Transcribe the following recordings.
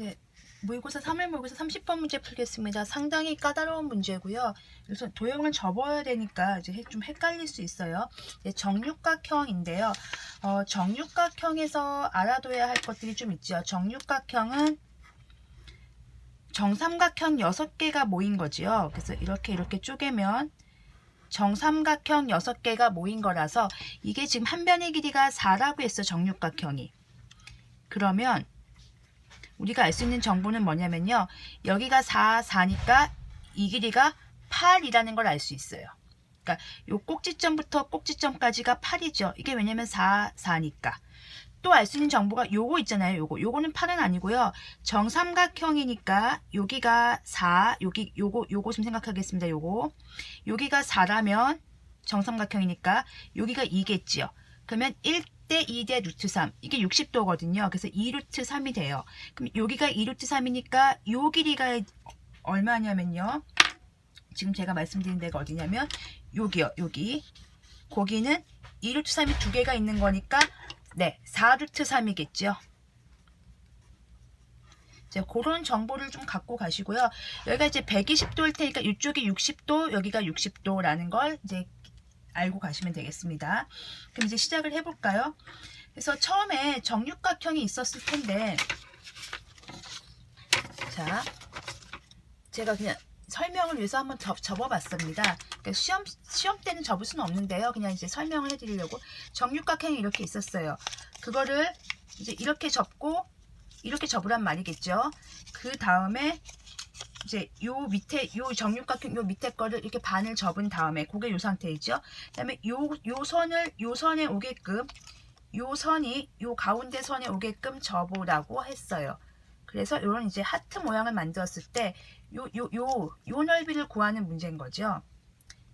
네. 모의고사 3일 모의고사 30번 문제 풀겠습니다. 상당히 까다로운 문제고요. 그래서 도형을 접어야 되니까 이제 해- 좀 헷갈릴 수 있어요. 네, 정육각형인데요. 어, 정육각형에서 알아둬야 할 것들이 좀 있죠. 정육각형은 정삼각형 6개가 모인 거지요. 그래서 이렇게 이렇게 쪼개면 정삼각형 6개가 모인 거라서 이게 지금 한 변의 길이가 4라고 했어. 정육각형이. 그러면 우리가 알 수 있는 정보는 뭐냐면요. 여기가 4, 4니까 이 길이가 8이라는 걸 알 수 있어요. 그러니까 요 꼭지점부터 꼭지점까지가 8이죠. 이게 왜냐면 4, 4니까. 또 알 수 있는 정보가 요거 있잖아요. 요거. 요거는 8은 아니고요. 정삼각형이니까 여기가 4, 여기 요거 요거 좀 생각하겠습니다. 요거. 여기가 4라면 정삼각형이니까 여기가 2겠지요. 그러면 1 대 2대 루트 3. 이게 60도거든요. 그래서 2 루트 3이 돼요. 그럼 여기가 2 루트 3이니까 요 길이가 얼마냐면요. 지금 제가 말씀드린 데가 어디냐면 여기요. 여기. 거기는 2 루트 3이 두 개가 있는 거니까 네, 4 루트 3이겠죠. 자, 그런 정보를 좀 갖고 가시고요. 여기가 이제 120도일 테니까 이쪽이 60도, 여기가 60도라는 걸 이제 알고 가시면 되겠습니다. 그럼 이제 시작을 해볼까요? 그래서 처음에 정육각형이 있었을 텐데, 자, 제가 그냥 설명을 위해서 한번 접, 접어봤습니다. 그러니까 시험 시험 때는 접을 수는 없는데요. 그냥 이제 설명을 해드리려고 정육각형이 이렇게 있었어요. 그거를 이제 이렇게 접고 이렇게 접으란 말이겠죠. 그 다음에 이제 요 밑에 요 정육각형 요 밑에 거를 이렇게 반을 접은 다음에 그게 요 상태이죠. 그다음에 요 요 선을 요 선에 오게끔 요 선이 요 가운데 선에 오게끔 접으라고 했어요. 그래서 이런 이제 하트 모양을 만들었을 때 요 요 요요 넓이를 구하는 문제인 거죠.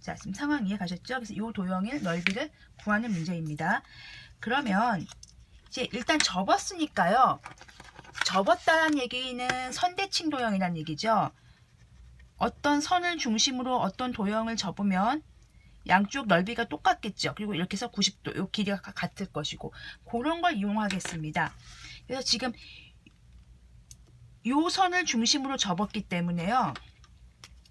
자, 지금 상황 이해 가셨죠? 그래서 요 도형의 넓이를 구하는 문제입니다. 그러면 이제 일단 접었으니까요. 접었다는 얘기는 선대칭 도형이라는 얘기죠. 어떤 선을 중심으로 어떤 도형을 접으면 양쪽 넓이가 똑같겠죠. 그리고 이렇게 해서 90도, 요 길이가 가- 같을 것이고 그런 걸 이용하겠습니다. 그래서 지금 요 선을 중심으로 접었기 때문에요.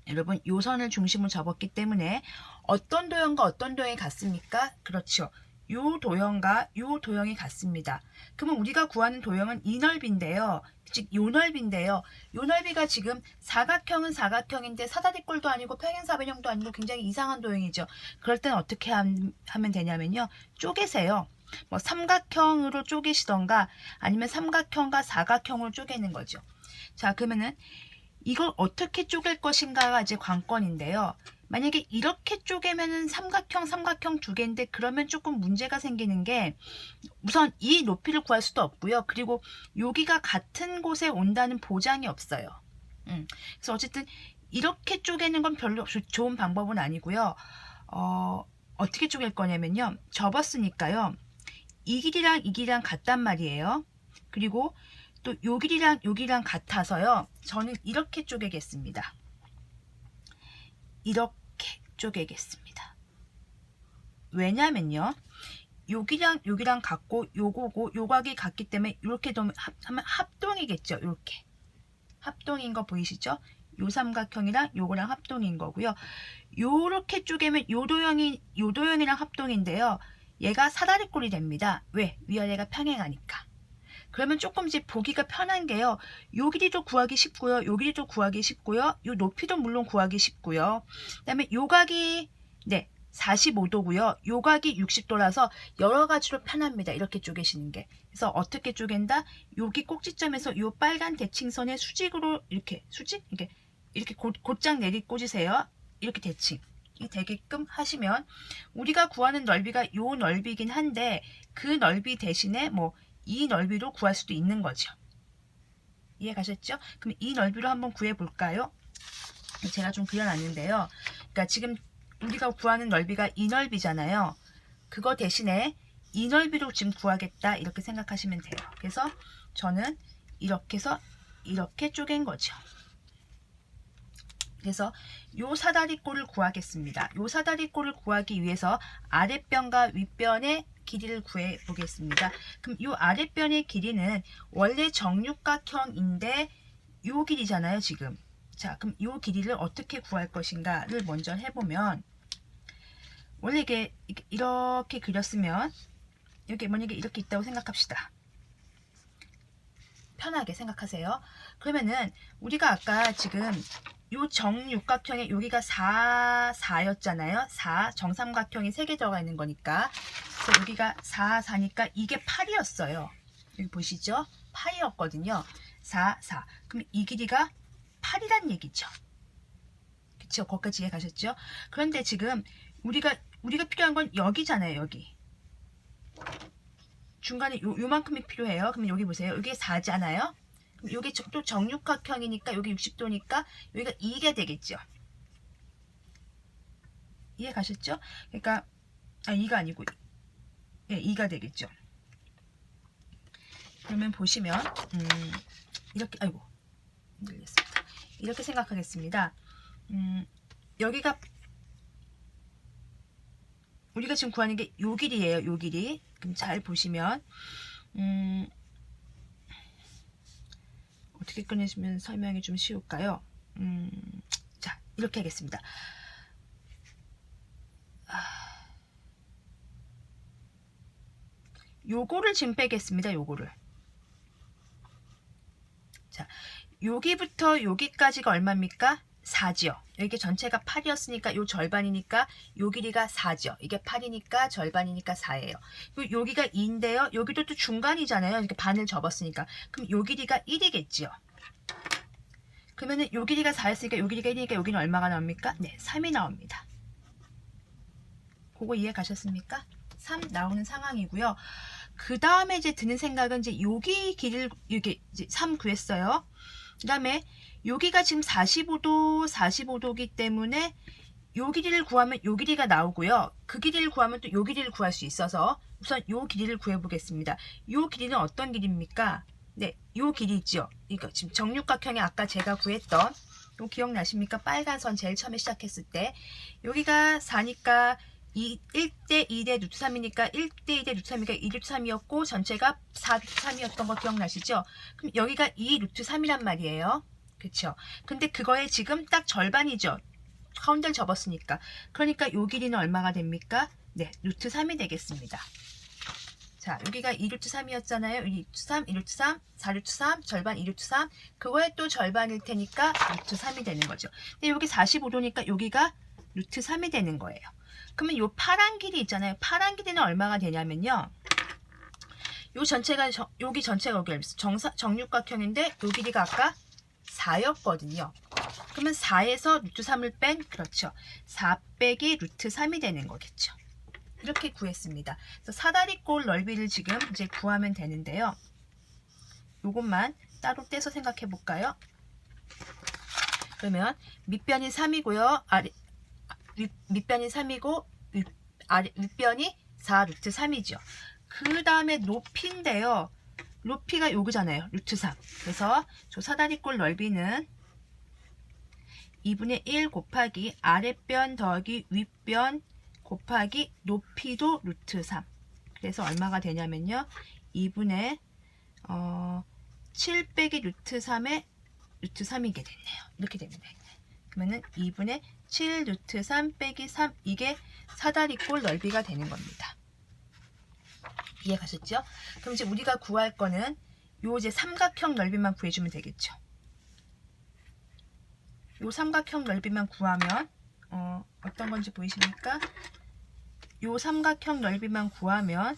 여러분, 요 선을 중심으로 접었기 때문에 어떤 도형과 어떤 도형이 같습니까? 그렇죠. 요 도형과 요 도형이 같습니다. 그러면 우리가 구하는 도형은 이 넓이인데요. 즉, 요 넓이인데요. 요 넓이가 지금 사각형은 사각형인데 사다리꼴도 아니고 평행사변형도 아니고 굉장히 이상한 도형이죠. 그럴 때는 어떻게 함- 하면 되냐면요. 쪼개세요. 뭐 삼각형으로 쪼개시던가 아니면 삼각형과 사각형으로 쪼개는 거죠. 자, 그러면은 이걸 어떻게 쪼갤 것인가가 이제 관건인데요. 만약에 이렇게 쪼개면은 삼각형, 삼각형 두 개인데 그러면 조금 문제가 생기는 게 우선 이 높이를 구할 수도 없고요. 그리고 여기가 같은 곳에 온다는 보장이 없어요. 음, 그래서 어쨌든 이렇게 쪼개는 건 별로 조- 좋은 방법은 아니고요. 어, 어떻게 쪼갤 거냐면요. 접었으니까요. 이 길이랑 이 길이랑 같단 말이에요. 그리고 또 요 길이랑 요 길이랑 같아서요. 저는 이렇게 쪼개겠습니다. 이렇게 쪼개겠습니다. 왜냐면요. 여기랑 여기랑 같고 요거고 요각이 같기 때문에 이렇게 하면 합동이겠죠. 이렇게 합동인 거 보이시죠? 요 삼각형이랑 요거랑 합동인 거고요. 요렇게 쪼개면 요 도형이 요 도형이랑 합동인데요. 얘가 사다리꼴이 됩니다. 왜? 위아래가 평행하니까. 그러면 조금 이제 보기가 편한 게요. 요 길이도 구하기 쉽고요. 요 길이도 구하기 쉽고요. 요 높이도 물론 구하기 쉽고요. 그 다음에 요 각이 네 45도고요. 요 각이 60도라서 여러 가지로 편합니다. 이렇게 쪼개시는 게. 그래서 어떻게 쪼갠다? 여기 꼭지점에서 요 빨간 대칭선의 수직으로 이렇게 수직 이렇게 이렇게 곧, 곧장 내리 꽂으세요. 이렇게 대칭. 이 되게끔 하시면 우리가 구하는 넓이가 요 넓이긴 한데 그 넓이 대신에 뭐 이 넓이로 구할 수도 있는 거죠. 이해 가셨죠? 그럼 이 넓이로 한번 구해 볼까요? 제가 좀 그려놨는데요. 그러니까 지금 우리가 구하는 넓이가 이 넓이잖아요. 그거 대신에 이 넓이로 지금 구하겠다 이렇게 생각하시면 돼요. 그래서 저는 이렇게 해서 이렇게 쪼갠 거죠. 그래서 요 사다리꼴을 구하겠습니다. 요 사다리꼴을 구하기 위해서 아랫변과 윗변의 길이를 구해 보겠습니다. 그럼 이 아랫변의 길이는 원래 정육각형인데 요 길이잖아요, 지금. 자, 그럼 요 길이를 어떻게 구할 것인가를 먼저 해보면 원래 이게 이렇게 그렸으면 여기 만약에 이렇게 있다고 생각합시다. 편하게 생각하세요. 그러면은 우리가 아까 지금 요 정육각형에 여기가 4, 4였잖아요. 4, 정삼각형이 3개 들어가 있는 거니까. 그래서 여기가 4, 4니까 이게 8이었어요. 여기 보시죠? 8이었거든요. 4, 4. 그럼 이 길이가 8이란 얘기죠. 그쵸? 거기까지 이해 가셨죠? 그런데 지금 우리가, 우리가 필요한 건 여기잖아요. 여기. 중간에 요, 요만큼이 필요해요. 그럼 여기 보세요. 여기 4잖아요. 저- 또 정육각형이니까 여기 60도니까 여기가 2게 되겠죠. 이해 가셨죠? 그러니까 아 2가 아니고 예, 2가 되겠죠. 그러면 보시면 음, 이렇게 아이고 흔들렸습니다. 이렇게 생각하겠습니다. 음, 여기가 우리가 지금 구하는 게 요 길이에요. 요 길이. 그럼 잘 보시면 음, 어떻게 꺼내시면 설명이 좀 쉬울까요? 음, 자, 이렇게 하겠습니다. 아, 요거를 지금 빼겠습니다. 요거를. 자, 여기부터 여기까지가 얼마입니까? 4죠. 여기 전체가 8이었으니까 요 절반이니까 요 길이가 4죠. 이게 8이니까 절반이니까 4예요. 그리고 여기가 2인데요. 여기도 또 중간이잖아요. 이렇게 반을 접었으니까. 그럼 요 길이가 1이겠지요. 그러면은 요 길이가 4였으니까 요 길이가 1이니까 여기는 얼마가 나옵니까? 네, 3이 나옵니다. 그거 이해 가셨습니까? 3 나오는 상황이고요. 그 다음에 이제 드는 생각은 이제 여기 길이를 이렇게 이제 3 구했어요. 그 다음에 여기가 지금 45도, 45도기 때문에 요 길이를 구하면 요 길이가 나오고요. 그 길이를 구하면 또 요 길이를 구할 수 있어서 우선 요 길이를 구해 보겠습니다. 요 길이는 어떤 길입니까? 네, 요 길이 있죠. 이거 지금 정육각형에 아까 제가 구했던 요 기억나십니까? 빨간 선 제일 처음에 시작했을 때 여기가 4니까 2, 1대 2대 루트 3이니까 1대 2대 루트 3이니까 2 루트 3이었고 전체가 4 루트 3이었던 거 기억나시죠? 그럼 여기가 2 루트 3이란 말이에요. 그쵸? 근데 그거의 지금 딱 절반이죠. 가운데를 접었으니까. 그러니까 요 길이는 얼마가 됩니까? 네, 루트 3이 되겠습니다. 자, 여기가 2루트 3이었잖아요. 2루트 3, 2루트 3, 4루트 3, 절반 2루트 3. 그거의 또 절반일 테니까 루트 3이 되는 거죠. 근데 여기 45도니까 여기가 루트 3이 되는 거예요. 그러면 요 파란 길이 있잖아요. 파란 길이는 얼마가 되냐면요. 요 전체가 저- 여기 전체가 여기 정사, 정육각형인데 요 길이가 아까 4였거든요. 그러면 4에서 루트 3을 뺀 그렇죠. 4 빼기 루트 3이 되는 거겠죠. 이렇게 구했습니다. 그래서 사다리꼴 넓이를 지금 이제 구하면 되는데요. 요것만 따로 떼서 생각해 볼까요? 그러면 밑변이 3이고요. 아래 윗, 밑변이 3이고 윗, 아래, 윗변이 4 루트 3이죠. 그 다음에 높이인데요. 높이가 요거잖아요. 루트 3. 그래서 저 사다리꼴 넓이는 2분의 1 곱하기 아랫변 더하기 윗변 곱하기 높이도 루트 3. 그래서 얼마가 되냐면요. 2분의 어, 7 빼기 루트 3의 루트 3이게 됐네요. 이렇게 됩니다. 그러면은 2분의 7 루트 3 빼기 3 이게 사다리꼴 넓이가 되는 겁니다. 이해 가셨죠? 그럼 이제 우리가 구할 거는 요 이제 삼각형 넓이만 구해주면 되겠죠. 요 삼각형 넓이만 구하면 어, 어떤 건지 보이십니까? 요 삼각형 넓이만 구하면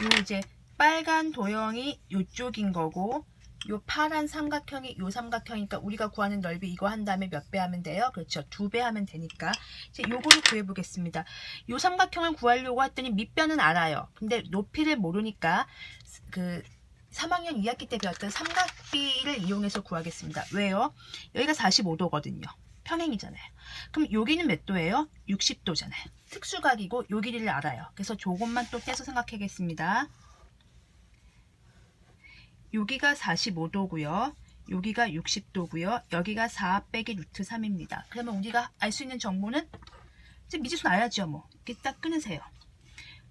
요 이제 빨간 도형이 요쪽인 거고 요 파란 삼각형이 요 삼각형이니까 우리가 구하는 넓이 이거 한 다음에 몇 배 하면 돼요? 그렇죠. 두 배 하면 되니까 이제 요거를 구해 보겠습니다. 요 삼각형을 구하려고 했더니 밑변은 알아요. 근데 높이를 모르니까 그 3학년 2학기 때 배웠던 삼각비를 이용해서 구하겠습니다. 왜요? 여기가 45도거든요. 평행이잖아요. 그럼 여기는 몇 도예요? 60도잖아요. 특수각이고 요 길이를 알아요. 그래서 조금만 또 떼서 생각하겠습니다. 여기가 45도고요. 여기가 60도고요. 여기가 4 빼기 루트 3입니다. 그러면 우리가 알 수 있는 정보는 이제 미지수 나야죠. 뭐 이렇게 딱 끊으세요.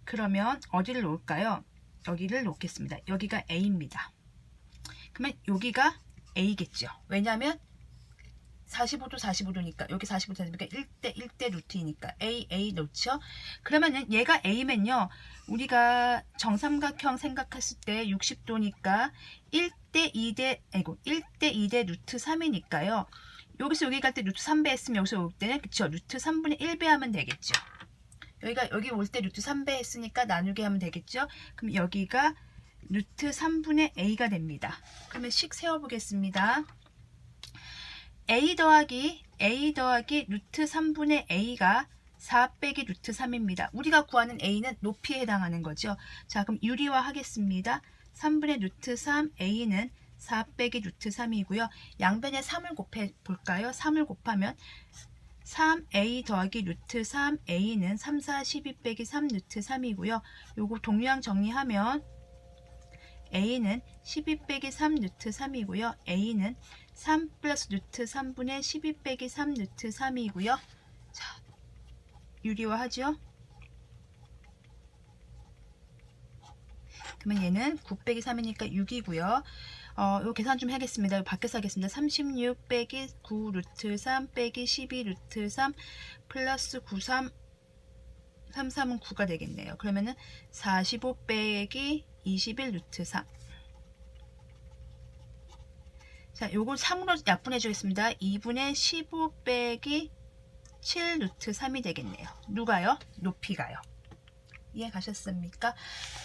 그러면 어디를 놓을까요? 여기를 놓겠습니다. 여기가 A입니다. 그러면 여기가 A겠죠. 왜냐하면 45도 45도니까 여기 45도 45도니까 1대 1대 루트이니까 A A 놓죠. 그러면은 얘가 A면요. 우리가 정삼각형 생각했을 때 60도니까 1대 2대 아이고 1대 2대 루트 3이니까요. 여기서 여기 갈 때 루트 3배 했으면 여기서 올 때는 그쵸 루트 3분의 1배 하면 되겠죠. 여기가 여기 올 때 루트 3배 했으니까 나누게 하면 되겠죠. 그럼 여기가 루트 3분의 a가 됩니다. 그러면 식 세워보겠습니다. A 더하기 a 더하기 루트 3분의 a가 4 빼기 루트 3입니다. 우리가 구하는 a는 높이에 해당하는 거죠. 자 그럼 유리화 하겠습니다. 3분의 루트 3 a는 4 빼기 루트 3이고요. 양변에 3을 곱해 볼까요? 3을 곱하면 3a 더하기 루트 3a는 3, 4, 12 빼기 3 루트 3이고요. 요거 동류항 정리하면 a는 12 빼기 3 루트 3이고요. a는 3 플러스 루트 3분의 12 빼기 3 루트 3이고요. 자, 유리화 하죠. 그러면 얘는 9 빼기 3이니까 6이고요. 어, 요 계산 좀 하겠습니다. 요 밖에서 하겠습니다. 36 빼기 9 루트 3 빼기 12 루트 3 플러스 93 33은 9가 되겠네요. 그러면은 45 빼기 21 루트 3 자, 요걸 3으로 약분해 주겠습니다. 2분의 15 빼기 7 루트 3이 되겠네요. 누가요? 높이가요. 이해 가셨습니까?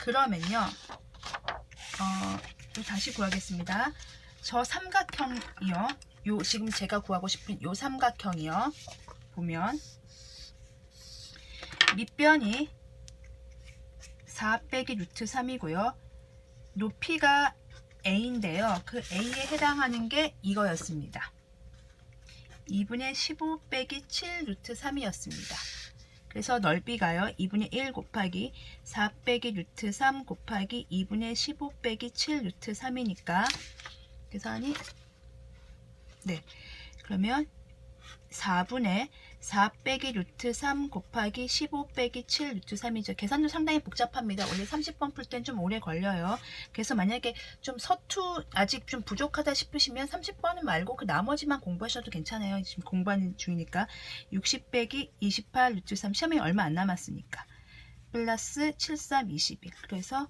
그러면요. 어, 또 다시 구하겠습니다. 저 삼각형이요. 요 지금 제가 구하고 싶은 요 삼각형이요. 보면 밑변이 4 빼기 루트 3이고요. 높이가 a인데요. 그 a에 해당하는 게 이거였습니다. 2분의 15 빼기 7 루트 3이었습니다. 그래서 넓이가요. 2분의 1 곱하기 4 빼기 루트 3 곱하기 2분의 15 빼기 7 루트 3이니까 계산이 네 그러면 4분의 4 빼기 루트 3 곱하기 15 빼기 7 루트 3이죠. 계산도 상당히 복잡합니다. 원래 30번 풀 땐 좀 오래 걸려요. 그래서 만약에 좀 서투 아직 좀 부족하다 싶으시면 30번은 말고 그 나머지만 공부하셔도 괜찮아요. 지금 공부하는 중이니까 60 빼기 28 루트 3 시험이 얼마 안 남았으니까 플러스 73 21 그래서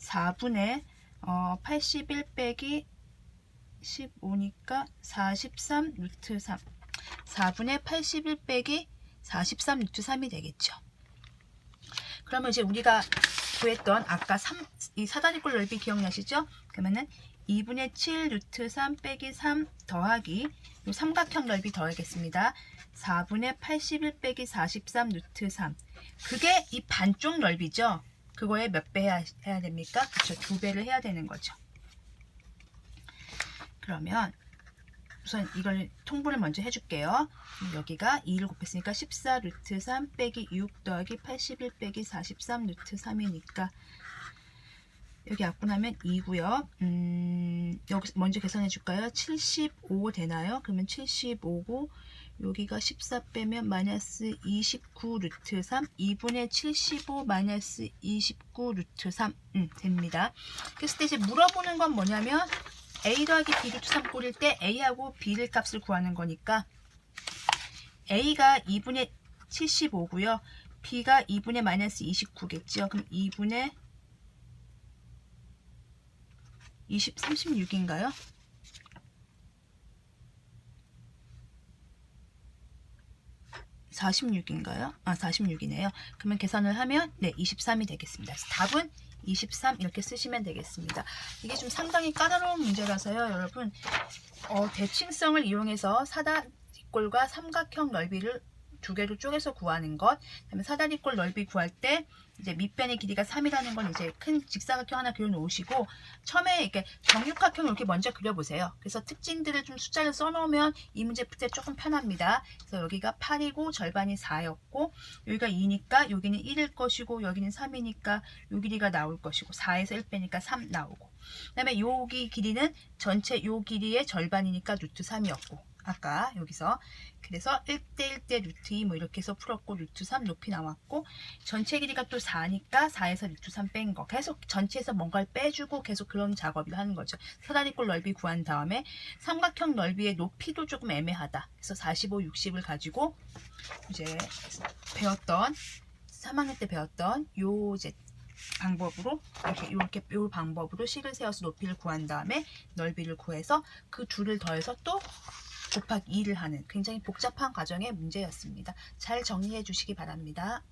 4분의 어, 81 빼기 15니까 43 루트 3 4분의 81 빼기 43 루트 3이 되겠죠. 그러면 이제 우리가 구했던 아까 3, 이 사다리꼴 넓이 기억나시죠? 그러면은 2분의 7 루트 3 빼기 3 더하기 이 삼각형 넓이 더하겠습니다. 4분의 81 빼기 43 루트 3 그게 이 반쪽 넓이죠? 그거에 몇 배 해야, 해야 됩니까? 그렇죠. 두 배를 해야 되는 거죠. 그러면 우선 이걸 통분을 먼저 해줄게요. 여기가 2를 곱했으니까 14 루트 3 빼기 6 더하기 81 빼기 43 루트 3이니까 여기 약분하면 2고요. 음, 여기 먼저 계산해 줄까요? 75 되나요? 그러면 75고 여기가 14 빼면 마이너스 29 루트 3 2분의 75 마이너스 29 루트 3 음, 됩니다. 때 이제 물어보는 건 뭐냐면 a 더하기 b 루트 3 꼴일 때 a하고 b를 값을 구하는 거니까 a가 2분의 75고요. b가 2분의 마이너스 29겠죠. 그럼 2분의 20, 36인가요? (46인가요) 아 (46이네요) 그러면 계산을 하면 네 (23이) 되겠습니다 답은 23 이렇게 쓰시면 되겠습니다. 이게 좀 상당히 까다로운 문제라서요, 여러분. 어, 대칭성을 이용해서 사다리꼴과 삼각형 넓이를 두 개로 쪼개서 구하는 것. 그다음에 사다리꼴 넓이 구할 때 이제 밑변의 길이가 3이라는 건 이제 큰 직사각형 하나 그려 놓으시고 처음에 이렇게 정육각형을 이렇게 먼저 그려 보세요. 그래서 특징들을 좀 숫자를 써 놓으면 이 문제 풀 때 조금 편합니다. 그래서 여기가 8이고 절반이 4였고 여기가 2니까 여기는 1일 것이고 여기는 3이니까 요 길이가 나올 것이고 4에서 1 빼니까 3 나오고 그 다음에 여기 길이는 전체 요 길이의 절반이니까 루트 3이었고 아까 여기서. 그래서 1대 1대 루트 2 뭐 이렇게 해서 풀었고 루트 3 높이 나왔고 전체 길이가 또 4니까 4에서 루트 3 뺀 거. 계속 전체에서 뭔가를 빼주고 계속 그런 작업을 하는 거죠. 사다리꼴 넓이 구한 다음에 삼각형 넓이의 높이도 조금 애매하다. 그래서 45, 60을 가지고 이제 배웠던 3학년 때 배웠던 요 이제 방법으로 이렇게 이렇게 요 방법으로 식을 세워서 높이를 구한 다음에 넓이를 구해서 그 둘을 더해서 또 곱하기 2를 하는 굉장히 복잡한 과정의 문제였습니다. 잘 정리해 주시기 바랍니다.